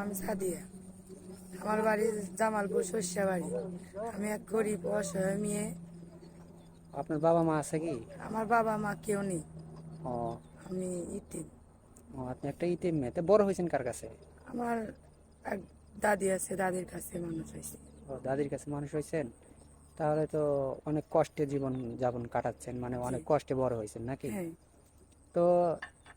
আমি সাদিয়া। আমার বাড়ি জামালপুর শস্যা বাড়ি আমি এক গরিব অসহায় মেয়ে। আপনার বাবা মা আছে কি? আমার বাবা মা কেউ নেই। ও। আমি ইতিম। ও, আপনি একটা ইতিম মেয়ে। তো বড় হয়েছেন কার কাছে? আমার এক দাদি আছে দাদির কাছে মানুষ হয়েছে। ও দাদির কাছে মানুষ হয়েছেন? তাহলে তো অনেক কষ্টে জীবন যাপন কাটাচ্ছেন মানে অনেক কষ্টে বড় হয়েছেন নাকি? হ্যাঁ। তো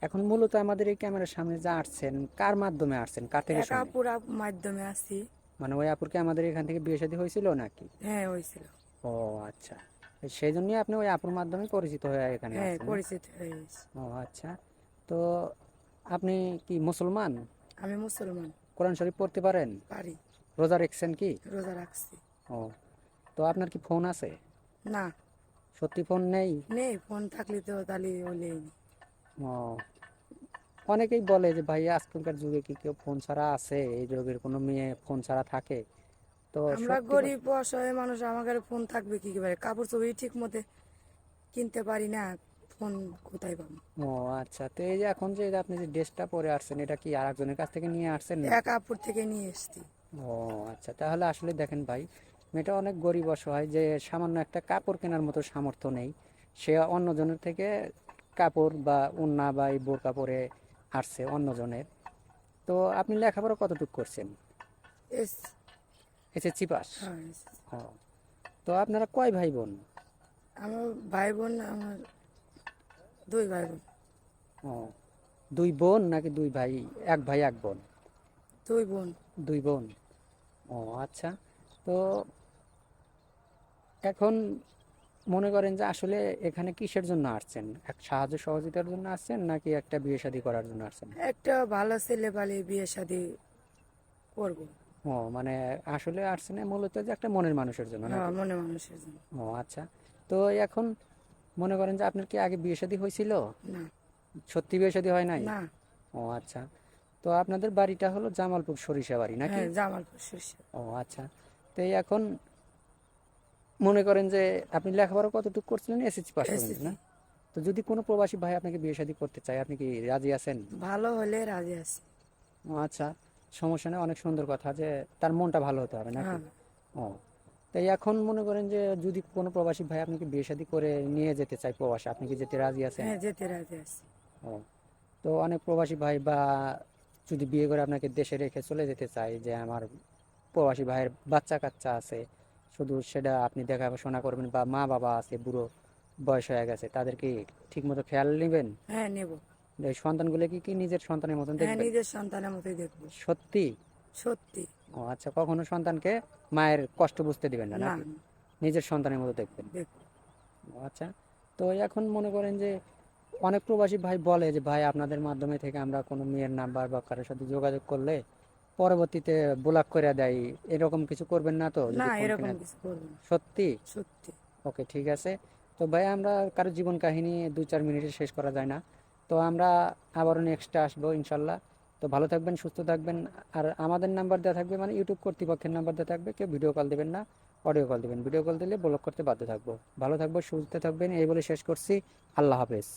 এখন মূলত আমাদের এই ক্যামেরার সামনে যা আসছেন কার মাধ্যমে আসছেন? কার থেকে এক আপুর মাধ্যমে আসি মানে ওই আপুরকে আমাদের এখান থেকে বিয়ে শাদী হয়েছিল নাকি? হ্যাঁ হয়েছিল। ও আচ্ছা। সেই জন্যই আপনি ওই আপুর মাধ্যমে পরিচিত হয়ে এখানে হ্যাঁ আসছেন পরিচিত হয়ে গেছি। ও আচ্ছা। তো আপনি কি মুসলমান? আমি মুসলমান। কোরআন শরীফ পড়তে পারেন? পারি। রোজা রাখছেন কি? রোজা রাখছি। ও তো আপনার কি ফোন আছে? না। সত্যি ফোন নেই? নেই ফোন থাকলে তো তাহলে হলেই। ও অনেকেই বলে যে ভাই আজকালকার যুগে কি কেউ ফোন ছাড়া আছে? এই যুগের কোনো মেয়ে ফোন ছাড়া থাকে? তো আমরা গরিব অসহায় মানুষ আমার ফোন থাকবে কি করে? কাপড় চোপড় ঠিক মতো কিনতে পারি না ফোন কোথায় পাবো? ও আচ্ছা। তো এই যে এখন যে আপনি যে ড্রেসটা পরে আসছেন এটা কি আর একজনের কাছ থেকে নিয়ে আসছেন এক আপুর থেকে নিয়ে এসছি। ও আচ্ছা। তাহলে আসলে দেখেন ভাই মেয়েটা অনেক গরিব অসহায় যে সামান্য একটা কাপড় কেনার মতো সামর্থ্য নেই। সে অন্যজনের থেকে কাপড় বা উন্না বা এই বোরকা পরে আসছে অন্যজনের। তো আপনি লেখাপড়া কতটুকু করছেন? S SSC pass? হ্যাঁ, ও। তো আপনারা কয় ভাই বোন আমার ভাই বোন আমার দুই ভাই বোন ও। দুই বোন নাকি দুই ভাই? এক ভাই এক বোন? দুই বোন। দুই বোন। ও আচ্ছা। তো এখন মনে করেন যে আসলে এখানে কিসের জন্য আসছেন? এক সাহায্য সহযোগিতার জন্য আসছেন নাকি একটা বিয়ে শাদী করার জন্য আসছেন? একটা ভালো ছেলে পালে বিয়ে শাদি করব। ও মানে আসলে আসছেন মূলত যে একটা মনের মানুষের জন্য হ্যাঁ নাকি? মনে মানুষের জন্য। ও আচ্ছা। তো এখন মনে করেন যে আপনার কি আগে বিয়ে শাদী হয়েছিল? না। সত্যি বিয়ে শাদী হয় নাই? না। ও আচ্ছা। তো আপনাদের বাড়িটা হলো জামালপুর সরিষা বাড়ি নাকি? হ্যাঁ জামালপুর সরিষা। ও আচ্ছা। তো এখন মনে করেন যে আপনি লেখাপড়া কতটুকু করছিলেন? এসএসসি পাস করেন না? তো যদি কোনো প্রবাসী ভাই আপনাকে বিয়ে শাদী করতে চায় আপনি কি রাজি আছেন? ভালো হলে রাজি আছি। আচ্ছা সমস্যা নেই অনেক সুন্দর কথা যে তার মনটা ভালো হতে হবে নাকি? হ্যাঁ। ও তাই এখন মনে করেন যে যদি কোনো প্রবাসী ভাই আপনাকে বিয়ে শাদী করে নিয়ে যেতে চায় প্রবাসে আপনি কি যেতে রাজি আছেন? হ্যাঁ যেতে রাজি আছি। ও তো অনেক প্রবাসী ভাই বা যদি বিয়ে করে আপনাকে দেশে রেখে চলে যেতে চায় যে আমার প্রবাসী ভাইয়ের বাচ্চা কাচ্চা আছে শুধু সেটা আপনি দেখাশোনা করবেন বা মা বাবা আছে বুড়ো বয়স হয়ে গেছে তাদেরকে ঠিক মতো খেয়াল নেবেন? হ্যাঁ নেব। এই সন্তানগুলো কি কি নিজের সন্তানের মতন হ্যাঁ দেখবেন? নিজের সন্তানের মতোই দেখব। সত্যি? সত্যি। ও আচ্ছা কখনো সন্তানকে মায়ের কষ্ট বুঝতে দিবেন না না নাকি? নিজের সন্তানের মতো দেখবেন। আচ্ছা তো এখন মনে করেন যে অনেক প্রবাসী ভাই বলে যে ভাই আপনাদের মাধ্যমে থেকে আমরা কোনো মেয়ের নাম্বার বা কারোর সাথে যোগাযোগ করলে পরবর্তীতে ব্লক করে দেয় এরকম কিছু করবেন না তো? না এরকম কিছু সত্যি? সত্যি। ওকে ঠিক আছে। তো ভাই আমরা কারও জীবন কাহিনী দুই চার মিনিটে শেষ করা যায় না। তো আমরা আবারও নেক্সটে আসব ইনশাল্লাহ। তো ভালো থাকবেন সুস্থ থাকবেন। আর আমাদের নাম্বার দেওয়া থাকবে মানে ইউটিউব কর্তৃপক্ষের নাম্বার দেওয়া থাকবে। কেউ ভিডিও কল দেবেন না অডিও কল দেবেন। ভিডিও কল দিলে ব্লক করতে বাধ্য থাকব। ভালো থাকব সুস্থ থাকবেন এই বলে শেষ করছি। আল্লাহ হাফেজ।